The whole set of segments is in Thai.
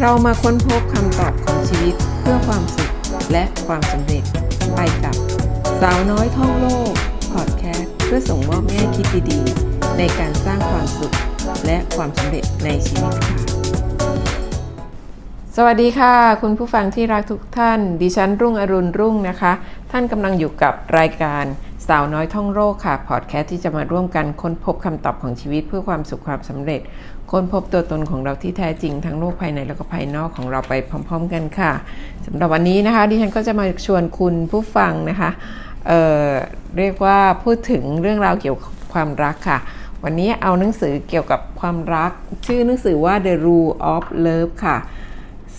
เรามาค้นพบคำตอบของชีวิตเพื่อความสุขและความสำเร็จ ไปกับสาวน้อยท่องโลกพอดแคสต์เพื่อส่งมอบแง่คิดดีๆ ในการสร้างความสุขและความสำเร็จในชีวิตค่ะ สวัสดีค่ะ คุณผู้ฟังที่รักทุกท่าน ดิฉันรุ่งอรุณรุ่งนะคะ ท่านกำลังอยู่กับรายการ สาวน้อยท่องโลกค่ะพอดแคสต์ที่จะมาร่วมกันค้นพบคำตอบของชีวิตเพื่อความสุขความสำเร็จ ค้นพบตัวตนของเราที่แท้จริงทั้งโลกภายในและก็ภายนอกของเราไปพร้อม ๆ กันค่ะสำหรับวันนี้นะคะดิฉันก็จะมาชวนคุณผู้ฟังนะคะเเรียกว่าพูดถึงเรื่องราวเกี่ยวกับความรักค่ะ วันนี้เอาหนังสือเกี่ยวกับความรัก ชื่อหนังสือว่า The Rule of Love ค่ะ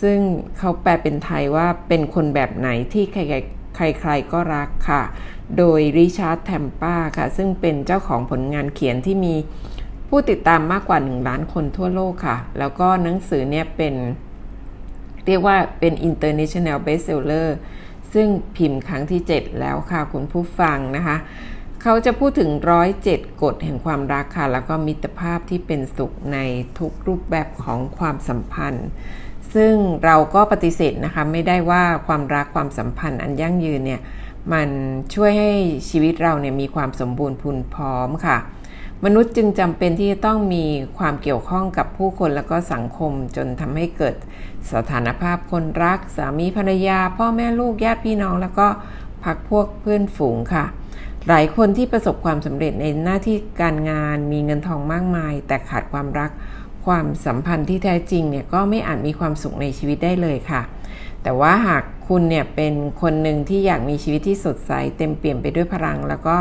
ซึ่งเขาแปลเป็นไทยว่าเป็นคนแบบไหนที่ใครๆใครๆก็รักค่ะ โดยริชาร์ดแทมป้าค่ะ ซึ่งเป็นเจ้าของผลงานเขียนที่มีผู้ติดตามมากกว่า 1 ล้านคนทั่วโลกค่ะ แล้วก็หนังสือเนี่ยเป็น เรียกว่าเป็น international bestseller ซึ่งพิมพ์ครั้งที่ 7 แล้วค่ะ คุณผู้ฟังนะคะ เขาจะพูดถึงร้อยเจ็ดกฎแห่งความรักค่ะ แล้วก็มิตรภาพที่เป็นสุขในทุกรูปแบบของความสัมพันธ์ ซึ่งเราก็ปฏิเสธนะคะ ไม่ได้ว่าความรักความสัมพันธ์อันยั่งยืนเนี่ย มันช่วยให้ชีวิตเราเนี่ยมีความสมบูรณ์พูนพร้อมค่ะ มนุษย์จึงจำเป็นที่จะต้องมีความเกี่ยวข้องกับผู้คนแล้วก็สังคมจนทำให้เกิดสถานภาพคนรัก สามีภรรยา พ่อแม่ลูกญาติพี่น้องแล้วก็พักพวกเพื่อนฝูงค่ะ หลายคนที่ประสบความสำเร็จในหน้าที่การงานมีเงินทองมากมาย แต่ขาดความรัก ความสัมพันธ์ที่แท้จริงเนี่ยก็ไม่อาจมีความสุขในชีวิตได้เลยค่ะ แต่ว่าหากคุณเนี่ยเป็นคนหนึ่งที่อยากมีชีวิตที่สดใสเต็มเปี่ยมไปด้วยพลัง แล้วก็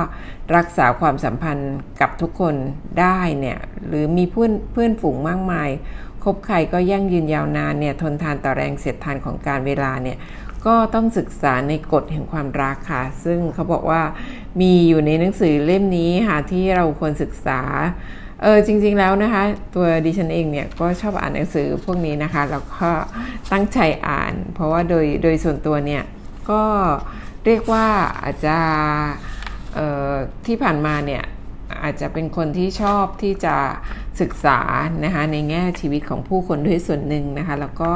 รักษาความสัมพันธ์กับทุกคนได้เนี่ยหรือมีเพื่อนเพื่อนฝูงมากมายคบใครก็ยั่งยืนยาวนานเนี่ยทนทานต่อแรงเสียดทานของการเวลาเนี่ยก็ต้องศึกษาในกฎแห่งความรักค่ะ ซึ่งเขาบอกว่ามีอยู่ในหนังสือเล่มนี้ค่ะที่เราควรศึกษา เออจริง ๆแล้วนะคะ ตัวดิฉันเองเนี่ยก็ชอบอ่านหนังสือพวกนี้นะคะแล้วก็ตั้งใจอ่าน เพราะว่าโดยโดยส่วนตัวเนี่ยก็เรียกว่าอาจจะที่ผ่านมาเนี่ยอาจจะเป็นคนที่ชอบที่จะศึกษานะคะในแง่ชีวิตของผู้คนด้วยส่วนหนึ่งนะคะ แล้วก็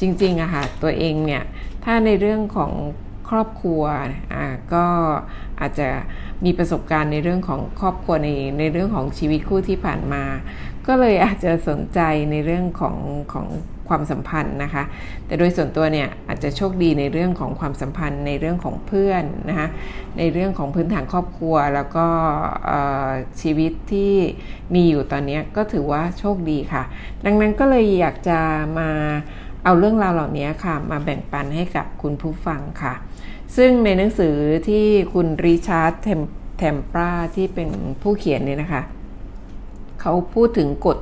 จริงๆอะค่ะตัวเองเนี่ยถ้าในเรื่องของ ครอบครัวก็อาจจะมีประสบการณ์ในเรื่องของครอบครัวในในเรื่องของชีวิตคู่ที่ผ่านมา ก็เลยอาจจะสนใจในเรื่องของของความสัมพันธ์นะคะ แต่โดยส่วนตัวเนี่ยอาจจะโชคดีในเรื่องของความสัมพันธ์ในเรื่องของเพื่อนนะคะ ในเรื่องของพื้นฐานครอบครัว แล้วก็ชีวิตที่มีอยู่ตอนนี้ก็ถือว่าโชคดีค่ะ ดังนั้นก็เลยอยากจะมาเอาเรื่องราวเหล่านี้ค่ะ มาแบ่งปันให้กับคุณผู้ฟังค่ะ ซึ่งในหนังสือที่คุณริชาร์ดเทมปราที่เป็นผู้เขียนเนี่ยนะคะ เขาพูดถึงกฎ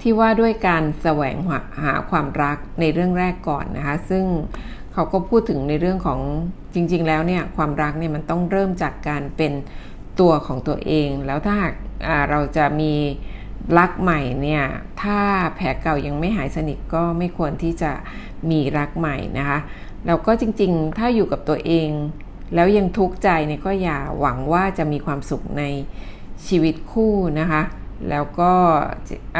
ที่ว่าด้วยการแสวงหาความรักในเรื่องแรกก่อนนะคะ ซึ่งเขาก็พูดถึงในเรื่องของจริง ๆ แล้วเนี่ยความรักเนี่ยมันต้องเริ่มจากการเป็นตัวของตัวเอง แล้วถ้าหากเราจะมีรักใหม่เนี่ยถ้าแผลเก่ายังไม่หายสนิทก็ไม่ควรที่จะมีรักใหม่นะคะ แล้วก็จริงๆ ถ้าอยู่กับตัวเอง แล้วยังทุกข์ใจเนี่ยก็อย่าหวังว่าจะมีความสุขในชีวิตคู่นะคะ แล้วก็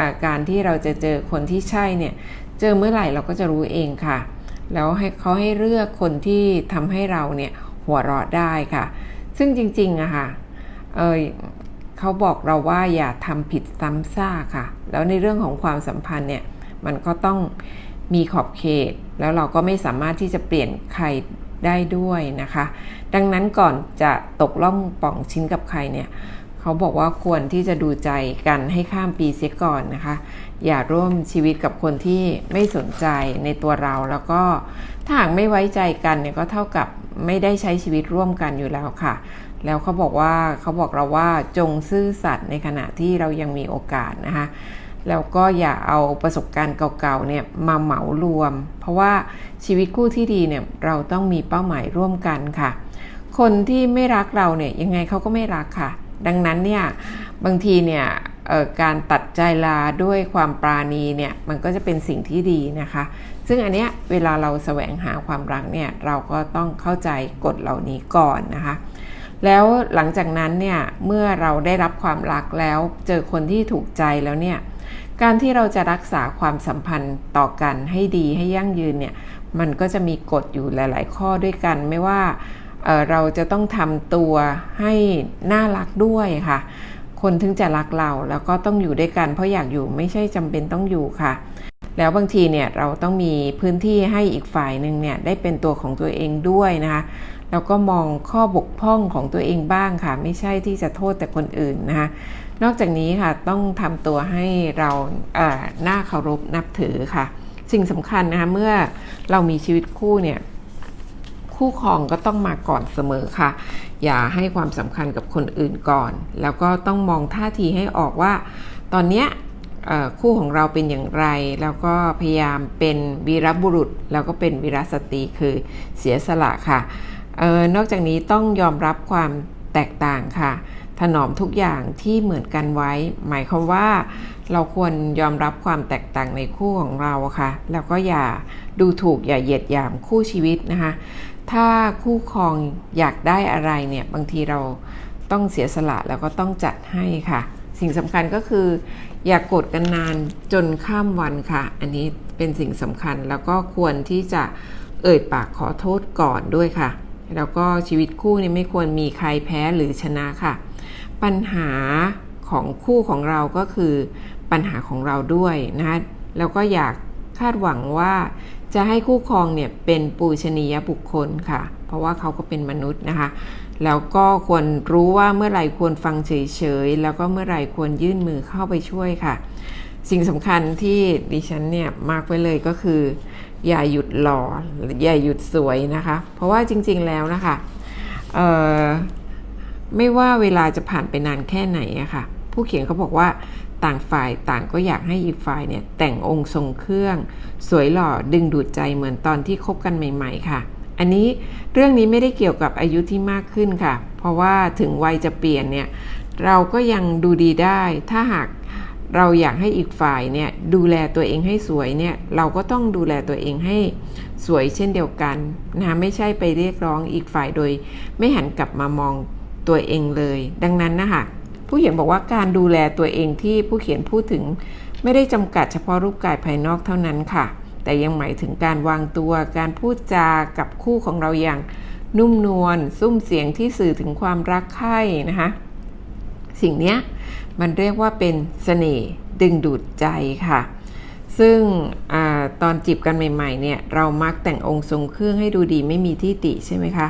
าการที่เราจะเจอคนที่ใช่เนี่ย เจอเมื่อไหร่เราก็จะรู้เองค่ะ แล้วให้เขาให้เลือกคนที่ทำให้เราเนี่ยหัวเราะได้ค่ะ ซึ่งจริงๆอะค่ะเเขาบอกเราว่าอย่าทำผิดซ้ำซากค่ะ แล้วในเรื่องของความสัมพันธ์เนี่ย มันก็ต้อง มีขอบเขต แล้วเราก็ไม่สามารถที่จะเปลี่ยนใครได้ด้วยนะคะ ดังนั้นก่อนจะตกล่องป่องชิ้นกับใครเนี่ยเขาบอกว่าควรที่จะดูใจกันให้ข้ามปีเสียก่อนนะคะ อย่าร่วมชีวิตกับคนที่ไม่สนใจในตัวเราแล้วก็ถ้าหากไม่ไว้ใจกันเนี่ยก็เท่ากับไม่ได้ใช้ชีวิตร่วมกันอยู่แล้วค่ะ แล้วเขาบอกว่าเขาบอกเราว่าจงซื่อสัตย์ในขณะที่เรายังมีโอกาสนะคะ แล้วก็อย่าเอาประสบการณ์เก่าๆเนี่ยมาเหมารวม เพราะว่าชีวิตคู่ที่ดีเนี่ยเราต้องมีเป้าหมายร่วมกันค่ะ คนที่ไม่รักเราเนี่ยยังไงเขาก็ไม่รักค่ะ ดังนั้นเนี่ยบางทีเนี่ยการตัดใจลาด้วยความปราณีเนี่ยมันก็จะเป็นสิ่งที่ดีนะคะ ซึ่งอันเนี้ยเวลาเราแสวงหาความรักเนี่ยเราก็ต้องเข้าใจกฎเหล่านี้ก่อนนะคะแล้วหลังจากนั้นเนี่ยเมื่อเราได้รับความรักแล้ว เจอคนที่ถูกใจแล้วเนี่ย การที่เราจะรักษาความสัมพันธ์ต่อกันให้ดีให้ยั่งยืนเนี่ยมันก็จะมีกฎอยู่หลาย ๆ ข้อด้วยกันไม่ว่าเเราจะต้องทำตัวให้น่ารักด้วยค่ะ คนถึงจะรักเราแล้วก็ต้องอยู่ด้วยกันเพราะอยากอยู่ไม่ใช่จำเป็นต้องอยู่ค่ะ แล้วบางทีเนี่ยเราต้องมีพื้นที่ให้อีกฝ่ายหนึ่งเนี่ยได้เป็นตัวของตัวเองด้วยนะคะแล้วก็มองข้อบกพร่องของตัวเองบ้างค่ะ ไม่ใช่ที่จะโทษแต่คนอื่นนะคะ นอกจากนี้ค่ะต้องทำตัวให้เราหน้าเคารพนับถือค่ะ สิ่งสำคัญนะคะเมื่อเรามีชีวิตคู่เนี่ยคู่ครองก็ต้องมาก่อนเสมอค่ะ อย่าให้ความสำคัญกับคนอื่นก่อน แล้วก็ต้องมองท่าทีให้ออกว่า ตอนนี้คู่ของเราเป็นอย่างไร แล้วก็พยายามเป็นวีรบุรุษ แล้วก็เป็นวีรสตรีคือเสียสละค่ะออนอกจากนี้ต้องยอมรับความแตกต่างค่ะ ถนอมทุกอย่างที่เหมือนกันไว้ หมายความว่า เราควรยอมรับความแตกต่างในคู่ของเราค่ะ แล้วก็อย่าดูถูกอย่าเหยียดหยามคู่ชีวิตนะคะ ถ้าคู่ครองอยากได้อะไรเนี่ย บางทีเราต้องเสียสละแล้วก็ต้องจัดให้ค่ะ สิ่งสำคัญก็คือ อย่ากกดกันนานจนข้ามวันค่ะ อันนี้เป็นสิ่งสำคัญแล้วก็ควรที่จะเอ่ยปากขอโทษก่อนด้วยค่ะ แล้วก็ชีวิตคู่นี่ไม่ควรมีใครแพ้หรือชนะค่ะ ปัญหาของคู่ของเราก็คือปัญหาของเราด้วยนะคะแล้วก็อยากคาดหวังว่าจะให้คู่ครองเนี่ยเป็นปูชนียบุคคลค่ะ เพราะว่าเขาก็เป็นมนุษย์นะคะ แล้วก็ควรรู้ว่าเมื่อไหร่ควรฟังเฉยๆ แล้วก็เมื่อไหร่ควรยื่นมือเข้าไปช่วยค่ะ สิ่งสำคัญที่ดิฉันเนี่ยมากไว้เลยก็คือ อย่าหยุดหล่ออย่าหยุดสวยนะคะ เพราะว่าจริง ๆแล้วนะคะไม่ว่าเวลาจะผ่านไปนานแค่ไหนอะคะ่ะ ผู้เขียนเขาบอกว่าต่างฝ่ายต่างก็อยากให้อีกฝ่ายเนี่ยแต่งองค์ทรงเครื่อง สวยหล่อดึงดูดใจเหมือนตอนที่คบกันใหม่ ๆ ค่ะ อันนี้เรื่องนี้ไม่ได้เกี่ยวกับอายุที่มากขึ้นค่ะ เพราะว่าถึงวัยจะเปลี่ยนเนี่ยเราก็ยังดูดีได้ ถ้าหาก เราอยากให้อีกฝ่ายเนี่ยดูแลตัวเองให้สวยเนี่ยเราก็ต้องดูแลตัวเองให้สวยเช่นเดียวกันนะไม่ใช่ไปเรียกร้องอีกฝ่ายโดย ไม่หันกลับมามองตัวเองเลย ดังนั้นนะคะผู้เขียนบอกว่าการดูแลตัวเองที่ผู้เขียนพูดถึงไม่ได้จำกัดเฉพาะรูปกายภายนอกเท่านั้นค่ะ แต่ยังหมายถึงการวางตัวการพูดจากับคู่ของเราอย่างนุ่มนวลซุ้มเสียงที่สื่อถึงความรักใคร่นะคะ สิ่งนี้มันเรียกว่าเป็นสเสน่ห์ดึงดูดใจค่ะ ซึ่งอตอนจีบกันใหม่ๆเนี่ยเรามักแต่งองค์ทรงเครื่องให้ดูดีไม่มีที่ติใช่ไหมคะ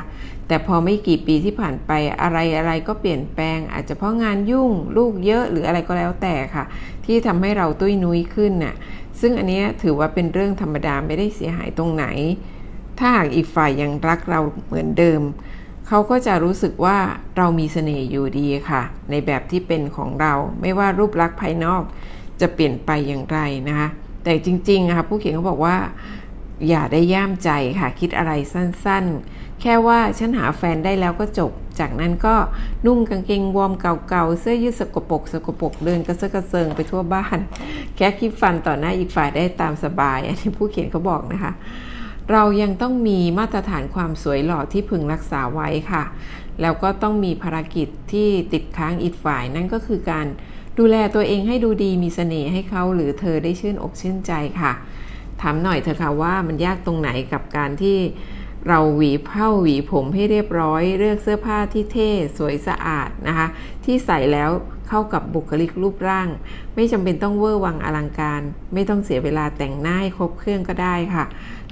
แต่พอไม่กี่ปีที่ผ่านไปอะไรอะไรก็เปลี่ยนแปลง อาจจะเพราะงานยุ่งลูกเยอะหรืออะไรก็แล้วแต่ค่ะ ที่ทำให้เราตุ้ยนุ้ยขึ้นน่ะซึ่งอันนี้ถือว่าเป็นเรื่องธรรมดาไม่ได้เสียหายตรงไหน ถ้าหากอีกฝ่ายยังรักเราเหมือนเดิม เขาก็จะรู้สึกว่าเรามีเสน่ห์อยู่ดีค่ะ ในแบบที่เป็นของเราไม่ว่ารูปลักษณ์ภายนอกจะเปลี่ยนไปอย่างไรนะคะ แต่จริงๆค่ะผู้เขียนเขาบอกว่า อย่าได้ย่ามใจค่ะคิดอะไรสั้นๆ แค่ว่าฉันหาแฟนได้แล้วก็จบ จากนั้นก็นุ่งกางเกงวอร์มเก่าๆ เสื้อยืดสกปรกสกปรกเดินกระเซาะกระเซิงไปทั่วบ้าน แค่คิดฟันต่อหน้าอีกฝ่ายได้ตามสบาย อันนี้ผู้เขียนเขาบอกนะคะ เรายังต้องมีมาตรฐานความสวยหล่อที่พึงรักษาไว้ค่ะ แล้วก็ต้องมีภารกิจที่ติดค้างอีกฝ่ายนั่นก็คือการดูแลตัวเองให้ดูดีมีเสน่ห์ให้เขาหรือเธอได้ชื่นอกชื่นใจค่ะ ถามหน่อยเถอค่ะว่ามันยากตรงไหนกับการที่เราหวีเผ้าหวีผมให้เรียบร้อย เลือกเสื้อผ้าที่เท่สวยสะอาดนะคะ ที่ใส่แล้วเข้ากับบุคลิกรูปร่าง ไม่จำเป็นต้องเวอร์วังอลังการ ไม่ต้องเสียเวลาแต่งหน้าให้ครบเครื่องก็ได้ค่ะ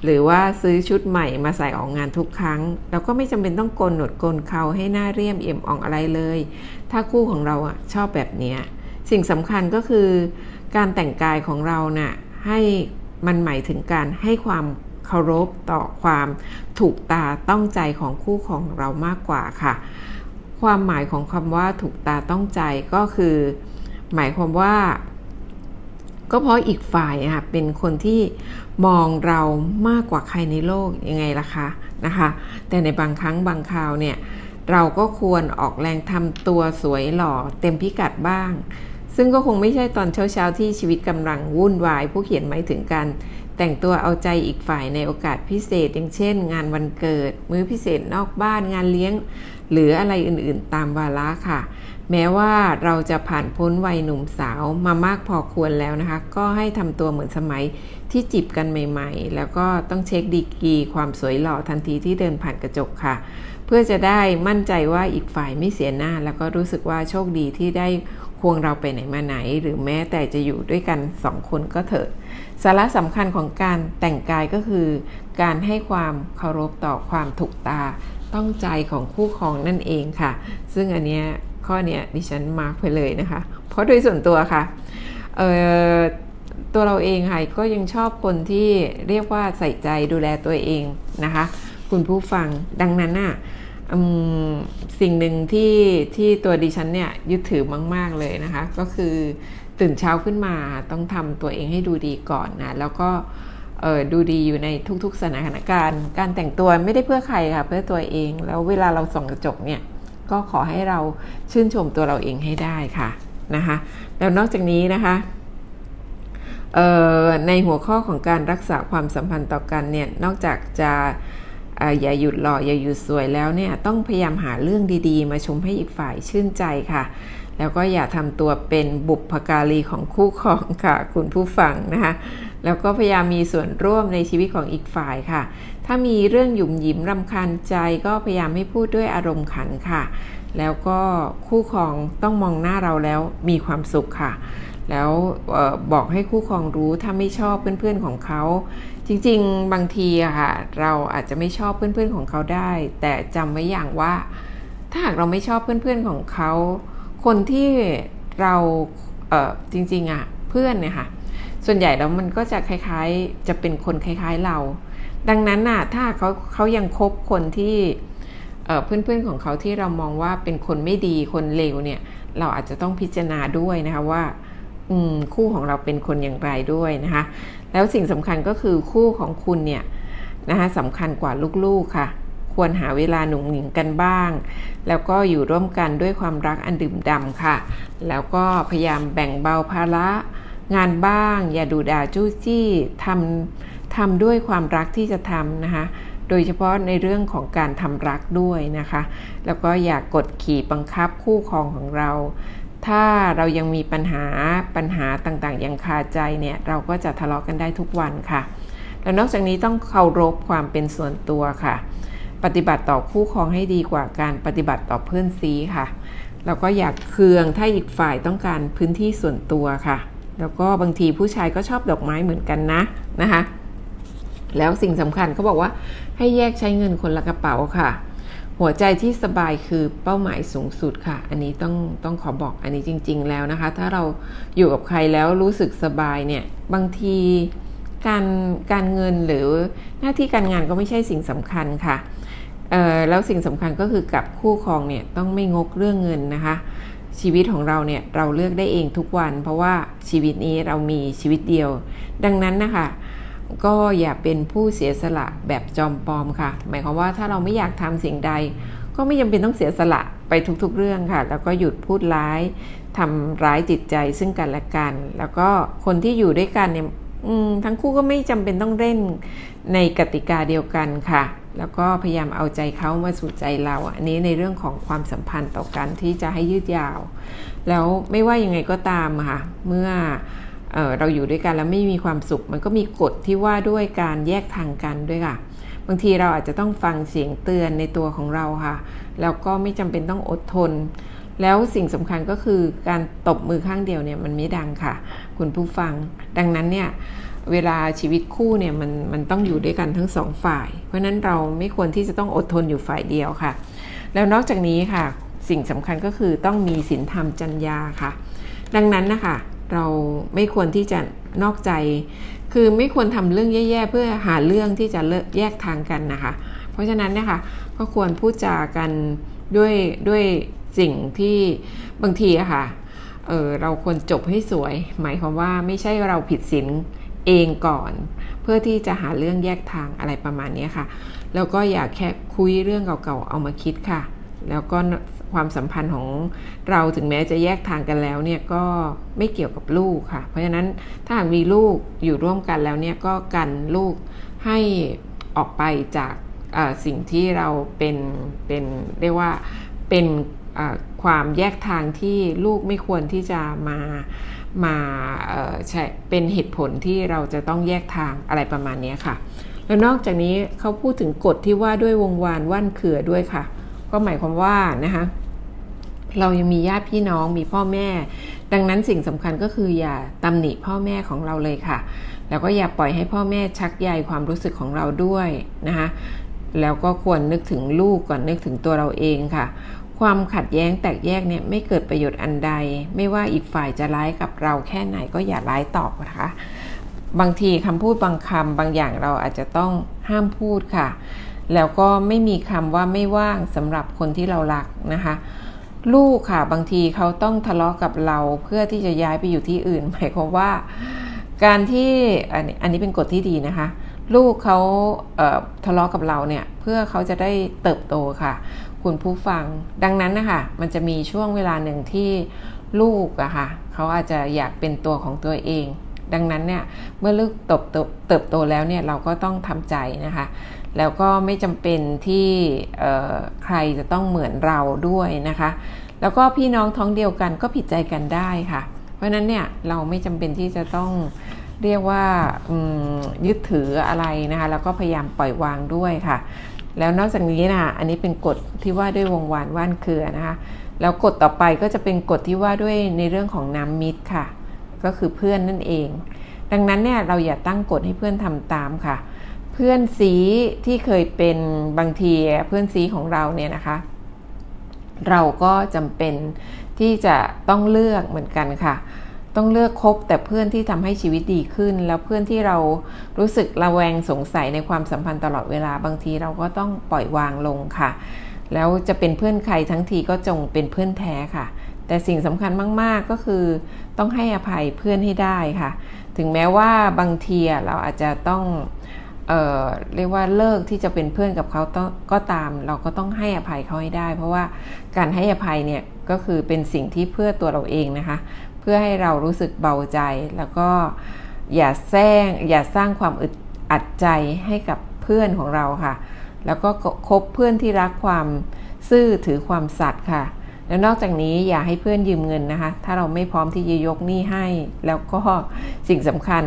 หรือว่าซื้อชุดใหม่มาใส่ออกงานทุกครั้งแล้วก็ไม่จำเป็นต้องโกนหนวดโกนเขาให้หน้าเรียมเอี่ยมอ่องอะไรเลย ถ้าคู่ของเราอะชอบแบบนี้สิ่งสำคัญก็คือการแต่งกายของเรานะ่ะให้มันหมายถึงการให้ความเคารพต่อความถูกตาต้องใจของคู่ของเรามากกว่าค่ะ ความหมายของคำว่าถูกตาต้องใจก็คือ หมายความว่า ก็เพราะอีกฝ่ายค่ะเป็นคนที่มองเรามากกว่าใครในโลกยังไงล่ะคะนะคะ แต่ในบางครั้งบางคราวเนี่ยเราก็ควรออกแรงทำตัวสวยหล่อเต็มพิกัดบ้าง ซึ่งก็คงไม่ใช่ตอนเช้าๆที่ชีวิตกำลังวุ่นวาย ผู้เขียนหมายถึงการแต่งตัวเอาใจอีกฝ่ายในโอกาสพิเศษ อย่างเช่น งานวันเกิด มื้อพิเศษนอกบ้านงานเลี้ยง หรืออะไรอื่นๆ ตามวาระค่ะ แม้ว่าเราจะผ่านพ้นวัยหนุ่มสาวมามากพอควรแล้วนะคะ ก็ให้ทำตัวเหมือนสมัยที่จีบกันใหม่ๆ แล้วก็ต้องเช็คดีกีความสวยหล่อทันทีที่เดินผ่านกระจกค่ะ เพื่อจะได้มั่นใจว่าอีกฝ่ายไม่เสียหน้า แล้วก็รู้สึกว่าโชคดีที่ได้ควงเราไปไหนมาไหน หรือแม้แต่จะอยู่ด้วยกันสองคนก็เถอะ สาระสำคัญของการแต่งกายก็คือ การให้ความเคารพต่อความถูกตาต้องใจของคู่ครองนั่นเองค่ะ ซึ่งอันเนี้ย ข้อนี้ดิฉันมาร์กไปเลยนะคะ เพราะโดยส่วนตัวค่ะตัวเราเองค่ะก็ยังชอบคนที่เรียกว่าใส่ใจดูแลตัวเองนะคะ คุณผู้ฟังดังนั้นน่ะสิ่งหนึ่งที่ที่ตัวดิฉันเนี่ยยึดถือมาก ๆ เลยนะคะ ก็คือตื่นเช้าขึ้นมาต้องทำตัวเองให้ดูดีก่อนนะแล้วก็ดูดีอยู่ในทุก ๆ สถานการณ์ การแต่งตัวไม่ได้เพื่อใครค่ะเพื่อตัวเอง แล้วเวลาเราส่องกระจกเนี่ย ก็ขอให้เราชื่นชมตัวเราเองให้ได้ค่ะนะคะแล้วนอกจากนี้นะคะในหัวข้อของการรักษาความสัมพันธ์ต่อกันเนี่ยนอกจากจะอย่าหยุดหล่ออย่าหยุดสวยแล้วเนี่ยต้องพยายามหาเรื่องดีๆ มาชมให้อีกฝ่ายชื่นใจค่ะ แล้วก็อย่าทำตัวเป็นบุพการีของคู่ครองค่ะ คุณผู้ฟังนะคะแล้วก็พยายามมีส่วนร่วมในชีวิตของอีกฝ่ายค่ะ ถ้ามีเรื่องหยุ่มหยิมรำคาญใจก็พยายามให้พูดด้วยอารมณ์ขันค่ะ แล้วก็คู่ครองต้องมองหน้าเราแล้วมีความสุขค่ะ แล้วออบอกให้คู่ครองรู้ถ้าไม่ชอบเพื่อนๆของเขา จริงๆ บางทีอะค่ะ เราอาจจะไม่ชอบเพื่อนๆของเขาได้ แต่จำไว้อย่างว่า ถ้าหากเราไม่ชอบเพื่อนๆของเขา คนที่เราเออจริงๆอะเพื่อนเนี่ยค่ะส่วนใหญ่แล้วมันก็จะคล้ายๆ จะเป็นคนคล้ายๆเรา ดังนั้นน่ะถ้าเขาเขายังคบคนที่เพื่อนๆของเขาที่เรามองว่าเป็นคนไม่ดีคนเลวเนี่ย เราอาจจะต้องพิจารณาด้วยนะคะว่าคู่ของเราเป็นคนอย่างไรด้วยนะคะ แล้วสิ่งสำคัญก็คือคู่ของคุณเนี่ยนะคะสำคัญกว่าลูกๆค่ะ ควรหาเวลาหนุ่งหนิงกันบ้าง แล้วก็อยู่ร่วมกันด้วยความรักอันดื่มดำค่ะ แล้วก็พยายามแบ่งเบาภาระงานบ้าง อย่าดูด่าจู้จี้ทำ ทำด้วยความรักที่จะทำนะคะ โดยเฉพาะในเรื่องของการทำรักด้วยนะคะ แล้วก็อย่ากกดขี่บังคับคู่ครองของเรา ถ้าเรายังมีปัญหาปัญหาต่างๆ ยังคาใจเนี่ยเราก็จะทะเลาะกันได้ทุกวันค่ะ แล้วนอกจากนี้ต้องเคารพความเป็นส่วนตัวค่ะ ปฏิบัติต่อคู่ครองให้ดีกว่าการปฏิบัติต่อเพื่อนซีค่ะแล้วก็อยากเคืองถ้าอีกฝ่ายต้องการพื้นที่ส่วนตัวค่ะ แล้วก็บางทีผู้ชายก็ชอบดอกไม้เหมือนกันนะนะคะ แล้วสิ่งสำคัญเขาบอกว่าให้แยกใช้เงินคนละกระเป๋าค่ะ หัวใจที่สบายคือเป้าหมายสูงสุดค่ะ อันนี้ต้องต้องขอบอกอันนี้จริง ๆ แล้วนะคะ ถ้าเราอยู่กับใครแล้วรู้สึกสบายเนี่ยบางทีการการเงินหรือหน้าที่การงานก็ไม่ใช่สิ่งสำคัญค่ะแล้วสิ่งสำคัญก็คือกับคู่ครองเนี่ยต้องไม่งกเรื่องเงินนะคะ ชีวิตของเราเนี่ยเราเลือกได้เองทุกวัน เพราะว่าชีวิตนี้เรามีชีวิตเดียว ดังนั้นนะคะ ก็อย่าเป็นผู้เสียสละแบบจอมปลอมค่ะ หมายความว่าถ้าเราไม่อยากทำสิ่งใด ก็ไม่จำเป็นต้องเสียสละไปทุกๆเรื่องค่ะ แล้วก็หยุดพูดร้ายทำร้ายจิตใจซึ่งกันและกัน แล้วก็คนที่อยู่ด้วยกันเนี่ยทั้งคู่ก็ไม่จำเป็นต้องเล่นในกติกาเดียวกันค่ะ แล้วก็พยายามเอาใจเขามาสู่ใจเรา อันนี้ในเรื่องของความสัมพันธ์ต่อกันที่จะให้ยืดยาว แล้วไม่ว่ายังไงก็ตามค่ะ เมื่อ เเราอยู่ด้วยกันแล้วไม่มีความสุข มันก็มีกฎที่ว่าด้วยการแยกทางกันด้วยค่ะ บางทีเราอาจจะต้องฟังเสียงเตือนในตัวของเราค่ะ แล้วก็ไม่จำเป็นต้องอดทน แล้วสิ่งสำคัญก็คือการตบมือข้างเดียวเนี่ยมันไม่ดังค่ะ คุณผู้ฟัง ดังนั้นเนี่ยเวลาชีวิตคู่เนี่ยมันมันต้องอยู่ด้วยกันทั้งสองฝ่าย เพราะนั้นเราไม่ควรที่จะต้องอดทนอยู่ฝ่ายเดียวค่ะ แล้วนอกจากนี้ค่ะ สิ่งสำคัญก็คือต้องมีศีลธรรมจัญญาค่ะ ดังนั้นนะคะ เราไม่ควรที่จะนอกใจ คือไม่ควรทำเรื่องแย่ๆ เพื่อหาเรื่องที่จะเลิกแยกทางกันนะคะ เพราะฉะนั้นเนี่ยค่ะก็ควรพูดจากันด้วยด้วยสิ่งที่บางทีอะค่ะเออเราควรจบให้สวย หมายความว่าไม่ใช่เราผิดศีลเองก่อน เพื่อที่จะหาเรื่องแยกทางอะไรประมาณนี้ค่ะ แล้วก็อย่าแค่คุยเรื่องเก่าๆเอามาคิดค่ะ แล้วก็ ความสัมพันธ์ของเราถึงแม้จะแยกทางกันแล้วเนี่ยก็ไม่เกี่ยวกับลูกค่ะ เพราะฉะนั้นถ้าหากมีลูกอยู่ร่วมกันแล้วเนี่ยก็กันลูกให้ออกไปจากสิ่งที่เราเป็นเป็นเรียกว่าเป็นความแยกทางที่ลูกไม่ควรที่จะมามาเอ่อใช่เป็นเหตุผลที่เราจะต้องแยกทางอะไรประมาณนี้ค่ะ แล้วนอกจากนี้เขาพูดถึงกฎที่ว่าด้วยวงวานว่านเขือด้วยค่ะ ก็หมายความว่านะคะเรายังมีญาติพี่น้องมีพ่อแม่ ดังนั้นสิ่งสำคัญก็คืออย่าตำหนิพ่อแม่ของเราเลยค่ะ แล้วก็อย่าปล่อยให้พ่อแม่ชักใยความรู้สึกของเราด้วยนะคะแล้วก็ควรนึกถึงลูกก่อนนึกถึงตัวเราเองค่ะ ความขัดแย้งแตกแยกเนี่ยไม่เกิดประโยชน์อันใด ไม่ว่าอีกฝ่ายจะร้ายกับเราแค่ไหนก็อย่าร้ายตอบนะคะบางทีคำพูดบางคำบางอย่างเราอาจจะต้องห้ามพูดค่ะ แล้วก็ไม่มีคำว่าไม่ว่างสำหรับคนที่เรารักนะคะ ลูกค่ะบางทีเขาต้องทะเลาะกับเราเพื่อที่จะย้ายไปอยู่ที่อื่น หมายความว่า การที่อันนี้อันนี้เป็นกฎที่ดีนะคะ ลูกเขาเทะเลาะกับเราเนี่ยเพื่อเขาจะได้เติบโตค่ะ คุณผู้ฟังดังนั้นนะคะมันจะมีช่วงเวลาหนึ่งที่ลูกอะค่ะเขาอาจจะอยากเป็นตัวของตัวเองดังนั้นเนี่ยเมื่อลูกเติบโตเติบโตแล้วเนี่ยเราก็ต้องทำใจนะคะแล้วก็ไม่จำเป็นที่ใครจะต้องเหมือนเราด้วยนะคะ แล้วก็พี่น้องท้องเดียวกันก็ผิดใจกันได้ค่ะ เพราะฉะนั้นเนี่ยเราไม่จำเป็นที่จะต้องเรียกว่ายึดถืออะไรนะคะ แล้วก็พยายามปล่อยวางด้วยค่ะ แล้วนอกจากนี้นะอันนี้เป็นกฎที่ว่าด้วยวงวานว่านเครือนะคะ แล้วกฎต่อไปก็จะเป็นกฎที่ว่าด้วยในเรื่องของน้ำมิตรค่ะ ก็คือเพื่อนนั่นเอง ดังนั้นเนี่ยเราอย่าตั้งกฎให้เพื่อนทำตามค่ะเพื่อนซีที่เคยเป็นบางทีเพื่อนซีของเราเนี่ยนะคะ เราก็จำเป็นที่จะต้องเลือกเหมือนกันค่ะ ต้องเลือกคบแต่เพื่อนที่ทำให้ชีวิตดีขึ้น แล้วเพื่อนที่เรารู้สึกระแวงสงสัยในความสัมพันธ์ตลอดเวลาบางทีเราก็ต้องปล่อยวางลงค่ะ แล้วจะเป็นเพื่อนใครทั้งทีก็จงเป็นเพื่อนแท้ค่ะ แต่สิ่งสำคัญมาก ๆก็คือ ต้องให้อภัยเพื่อนให้ได้ค่ะ ถึงแม้ว่าบางทีเราอาจจะต้อง เเรียกว่าเลิกที่จะเป็นเพื่อนกับเขาต้องก็ตาม เราก็ต้องให้อภัยเขาให้ได้ เพราะว่าการให้อภัยเนี่ยก็คือเป็นสิ่งที่เพื่อตัวเราเองนะคะ เพื่อให้เรารู้สึกเบาใจ แล้วก็อย่าแซงอย่าสร้างความอึดอัดใจให้กับเพื่อนของเราค่ะ แล้วก็คบเพื่อนที่รักความซื่อถือความสัตย์ค่ะ แล้วนอกจากนี้อย่าให้เพื่อนยืมเงินนะคะ ถ้าเราไม่พร้อมที่จะยกหนี้ให้ แล้วก็สิ่งสำคัญ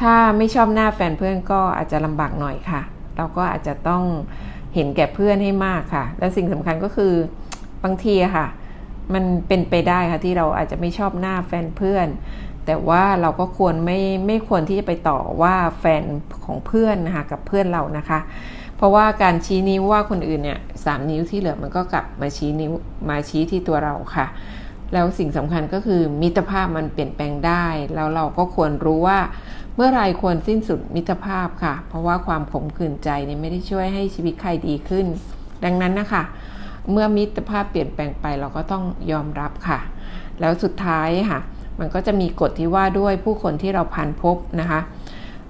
ถ้าไม่ชอบหน้าแฟนเพื่อนก็อาจจะลำบากหน่อยค่ะ เราก็อาจจะต้องเห็นแก่เพื่อนให้มากค่ะ และสิ่งสำคัญก็คือบางทีค่ะ มันเป็นไปได้ค่ะที่เราอาจจะไม่ชอบหน้าแฟนเพื่อน แต่ว่าเราก็ควรไม่ไม่ควรที่จะไปต่อว่าแฟนของเพื่อนนะคะกับเพื่อนเรานะคะ เพราะว่าการชี้นิ้วว่าคนอื่นเนี่ยสามนิ้วที่เหลือมันก็กลับมาชี้นิ้วมาชี้ที่ตัวเราค่ะแล้วสิ่งสำคัญก็คือมิตรภาพมันเปลี่ยนแปลงได้ แล้วเราก็ควรรู้ว่า เมื่อไรควรสิ้นสุดมิตรภาพค่ะ เพราะว่าความขมขื่นใจเนี่ยไม่ได้ช่วยให้ชีวิตใครดีขึ้น ดังนั้นนะคะ เมื่อมิตรภาพเปลี่ยนแปลงไปเราก็ต้องยอมรับค่ะ แล้วสุดท้ายค่ะ มันก็จะมีกฎที่ว่าด้วยผู้คนที่เราผ่านพบนะคะ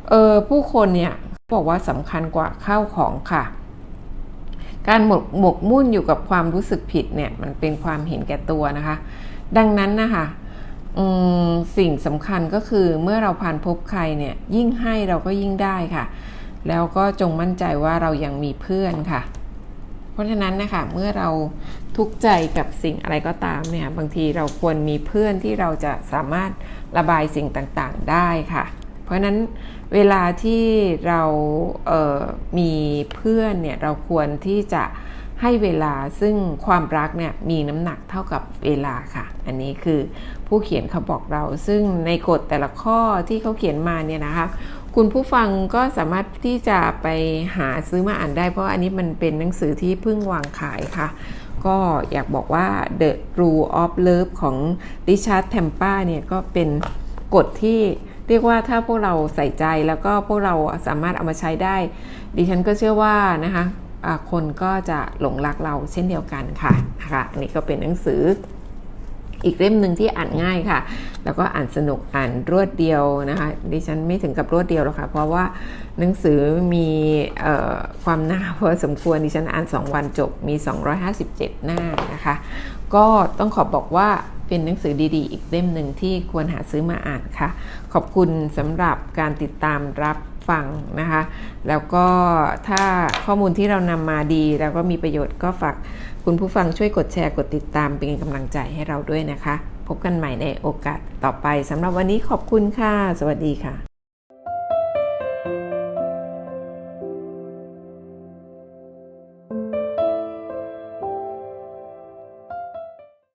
เออผู้คนเนี่ยบอกว่าสำคัญกว่าข้าวของค่ะ การหมกหมกมุ่นอยู่กับความรู้สึกผิดเนี่ยมันเป็นความเห็นแก่ตัวนะคะ ดังนั้นนะคะ สิ่งสำคัญก็คือเมื่อเราผ่านพบใครเนี่ยยิ่งให้เราก็ยิ่งได้ค่ะ แล้วก็จงมั่นใจว่าเรายังมีเพื่อนค่ะ เพราะฉะนั้นนะคะเมื่อเราทุกข์ใจกับสิ่งอะไรก็ตามเนี่ยบางทีเราควรมีเพื่อนที่เราจะสามารถระบายสิ่งต่างๆได้ค่ะ เพราะฉะนั้นเวลาที่เราเมีเพื่อนเนี่ยเราควรที่จะ ให้เวลาซึ่งความรักเนี่ยมีน้ำหนักเท่ากับเวลาค่ะ อันนี้คือผู้เขียนเขาบอกเรา ซึ่งในกฎแต่ละข้อที่เขาเขียนมาเนี่ยนะคะ คุณผู้ฟังก็สามารถที่จะไปหาซื้อมาอ่านได้ เพราะอันนี้มันเป็นหนังสือที่เพิ่งวางขายค่ะ ก็อยากบอกว่า The Rule of Love ของ Richard t e m p a เนี่ยก็เป็นกฎที่เรียกว่าถ้าพวกเราใส่ใจแล้วก็พวกเราสามารถเอามาใช้ได้ ดิฉันก็เชื่อว่านะคะ คนก็จะหลงรักเราเช่นเดียวกันค่ะนะคะอันนี้ก็เป็นหนังสืออีกเล่มหนึ่งที่อ่านง่ายค่ะ แล้วก็อ่านสนุกอ่านรวดเดียวนะคะ ดิฉันไม่ถึงกับรวดเดียวหรอกค่ะ เพราะว่าหนังสือมีความหน้าพอสมควร ดิฉันอ่าน 2 วันจบมี 257 หน้านะคะ ก็ต้องขอบอกว่าเป็นหนังสือดีๆ อีกเล่มหนึ่งที่ควรหาซื้อมาอ่านค่ะ ขอบคุณสำหรับการติดตามรับ ฟังนะคะ แล้วก็ถ้าข้อมูลที่เรานำมาดี แล้วก็มีประโยชน์ก็ฝากคุณผู้ฟังช่วยกดแชร์กดติดตามเป็นกำลังใจให้เราด้วยนะคะ พบกันใหม่ในโอกาสต่อไปสำหรับวันนี้ขอบคุณค่ะ สวัสดีค่ะ